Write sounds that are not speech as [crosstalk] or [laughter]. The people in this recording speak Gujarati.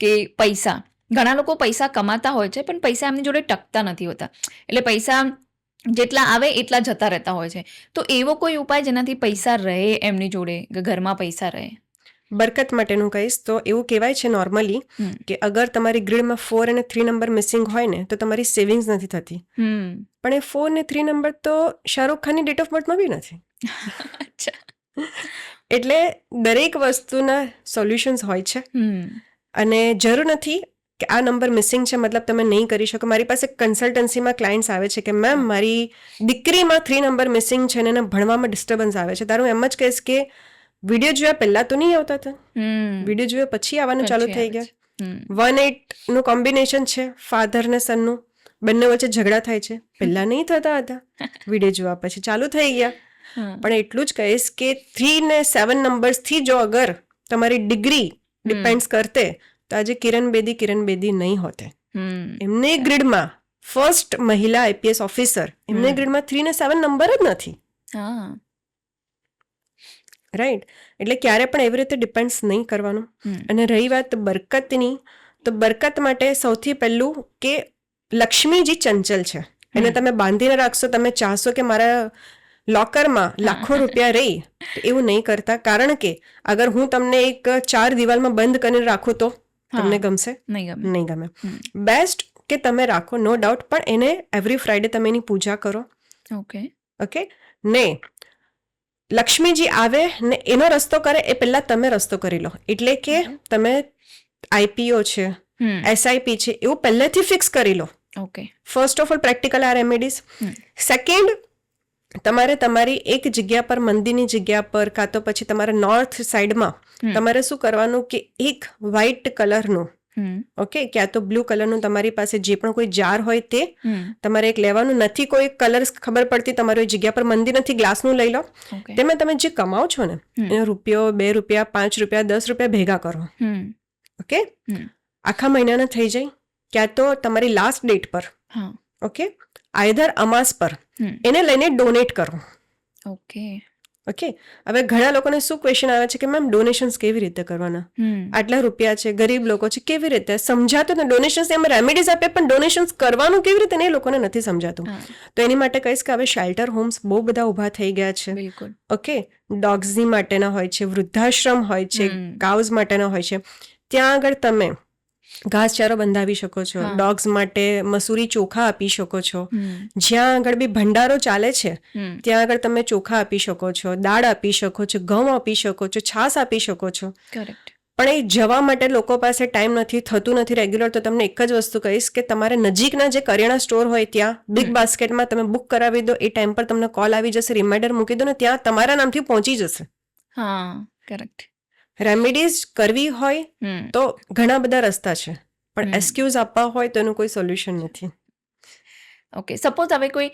કે પૈસા. ઘણા લોકો પૈસા કમાતા હોય છે પણ પૈસા એમની જોડે ટકતા નથી હોતા. એટલે પૈસા જેટલા આવે એટલા જતા રહેતા હોય છે. તો એવો કોઈ ઉપાય જેનાથી પૈસા રહે એમની જોડે ઘરમાં પૈસા રહે? બરકત માટેનું કહીશ તો એવું કહેવાય છે નોર્મલી કે અગર તમારી ગ્રીડમાં ફોર અને થ્રી નંબર મિસિંગ હોય ને તો તમારી સેવિંગ્સ નથી થતી. હમ. પણ એ ફોર ને થ્રી નંબર તો શાહરૂખ ખાનની ડેટ ઓફ બર્થમાં બી નથી. [laughs] અચ્છા. એટલે દરેક વસ્તુના સોલ્યુશન્સ હોય છે. હમ. અને જરૂર નથી કે આ નંબર મિસિંગ છે મતલબ તમે નહીં કરી શકો. મારી પાસે કન્સલ્ટન્સીમાં ક્લાયન્ટ્સ આવે છે કે મેમ મારી દીકરીમાં થ્રી નંબર મિસિંગ છે અને એને ભણવામાં ડિસ્ટર્બન્સ આવે છે. તારું એમ જ કહીશ કે વીડિયો જોયા પહેલાં તો નહીં આવતા હતા. વીડિયો જોયા પછી આવવાનું ચાલુ થઈ ગયા. વન એટ એટનું કોમ્બિનેશન છે ફાધર ને સનનું બંને વચ્ચે ઝઘડા થાય છે. પહેલા નહીં થતા હતા. વીડિયો જોવા પછી ચાલુ થઈ ગયા. પણ એટલું જ કહીશ કે થ્રી ને સેવન નંબર્સથી જો અગર તમારી ડિગ્રી ડિપેન્ડ્સ કરતે તો આજે કિરણ બેદી કિરણ બેદી નહીં હોતે. એમને ગ્રીડમાં ફર્સ્ટ મહિલા આઈપીએસ ઓફિસર એમને ગ્રીડમાં થ્રી ને સેવન નંબર જ નથી. રાઈટ એટલે ક્યારે પણ એવી રીતે ડિપેન્ડ્સ નહીં કરવાનું. અને રહી વાત બરકતની તો બરકત માટે સૌથી પહેલું કે લક્ષ્મીજી ચંચલ છે. એને તમે બાંધીને રાખશો તમે ચાહશો કે મારા લોકરમાં લાખો રૂપિયા રહી તો એવું નહીં કરતા. કારણ કે અગર હું તમને એક ચાર દિવાલમાં બંધ કરીને રાખું તો તમને ગમશે? નહીં ગમે. નહીં ગમે. બેસ્ટ કે તમે રાખો નો ડાઉટ પણ એને એવરી ફ્રાઈડે તમે એની પૂજા કરો. ઓકે ઓકે ને લક્ષ્મીજી આવે ને એનો રસ્તો કરે એ પહેલા તમે રસ્તો કરી લો. એટલે કે તમે આઈપીઓ છે એસઆઈપી છે એવું પહેલેથી ફિક્સ કરી લો. Okay first of all practical આ રેમેડીઝ. સેકન્ડ તમારે તમારી એક જગ્યા પર મંદિરની જગ્યા પર કાં તો પછી તમારા નોર્થ સાઈડમાં તમારે શું કરવાનું કે એક વ્હાઇટ કલરનું ઓકે ક્યાં તો બ્લુ કલરનું તમારી પાસે જે પણ કોઈ જાર હોય તે તમારે એક લેવાનું. નથી કોઈ કલર ખબર પડતી તમારી જગ્યા પર મંદિર નથી ગ્લાસનું લઈ લો. તેમાં તમે જે કમાઓ છો ને એનો રૂપિયો બે રૂપિયા પાંચ રૂપિયા દસ રૂપિયા ભેગા કરો ઓકે આખા મહિનાના થઈ જાય. ક્યાં તો તમારી લાસ્ટ ડેટ પર ઓકે આઈધર અમાસ પર. એને લઈને ડોનેટ કરો. ઓકે. ઓકે? હવે ઘણા લોકોને શું ક્વેશ્ચન આવે છે કે મેમ ડોનેશન્સ કેવી રીતે કરવાના? આટલા રૂપિયા છે ગરીબ લોકો છે કેવી રીતે? સમજાતું ને ડોનેશન્સ એમ રેમેડીઝ આપે પણ ડોનેશન્સ કરવાનું કેવી રીતે? એ લોકોને નથી સમજાતું. તો એની માટે કહીશ કે હવે શેલ્ટર હોમ્સ બહુ બધા ઊભા થઈ ગયા છે. ઓકે? ડોગ્સની માટેના હોય છે વૃદ્ધાશ્રમ હોય છે. કાઉઝ માટેના હોય છે. ત્યાં આગળ તમે ઘાસચારો બંધાવી શકો છો ડોગ્સ માટે મસૂરી ચોખા આપી શકો છો. જ્યાં આગળ બી ભંડારો ચાલે છે ત્યાં આગળ તમે ચોખા આપી શકો છો દાળ આપી શકો છો ઘઉં આપી શકો છો છાશ આપી શકો છો. કરેક્ટ પણ એ જવા માટે લોકો પાસે ટાઈમ નથી થતું નથી રેગ્યુલર તો તમને એક જ વસ્તુ કહીશ કે તમારે નજીકના જે કરિયાણા સ્ટોર હોય ત્યાં બિગ. બાસ્કેટમાં તમે બુક કરાવી દો એ ટાઈમ પર તમને કોલ આવી જશે રિમાઇન્ડર મૂકી દો ને ત્યાં તમારા નામથી પહોંચી જશે. હા કરેક્ટ રેમેડીઝ કરવી હોય તો ઘણા બધા રસ્તા છે. પણ એક્સક્યુઝ આપવા હોય તો એનું કોઈ સોલ્યુશન નથી. ઓકે સપોઝ હવે કોઈ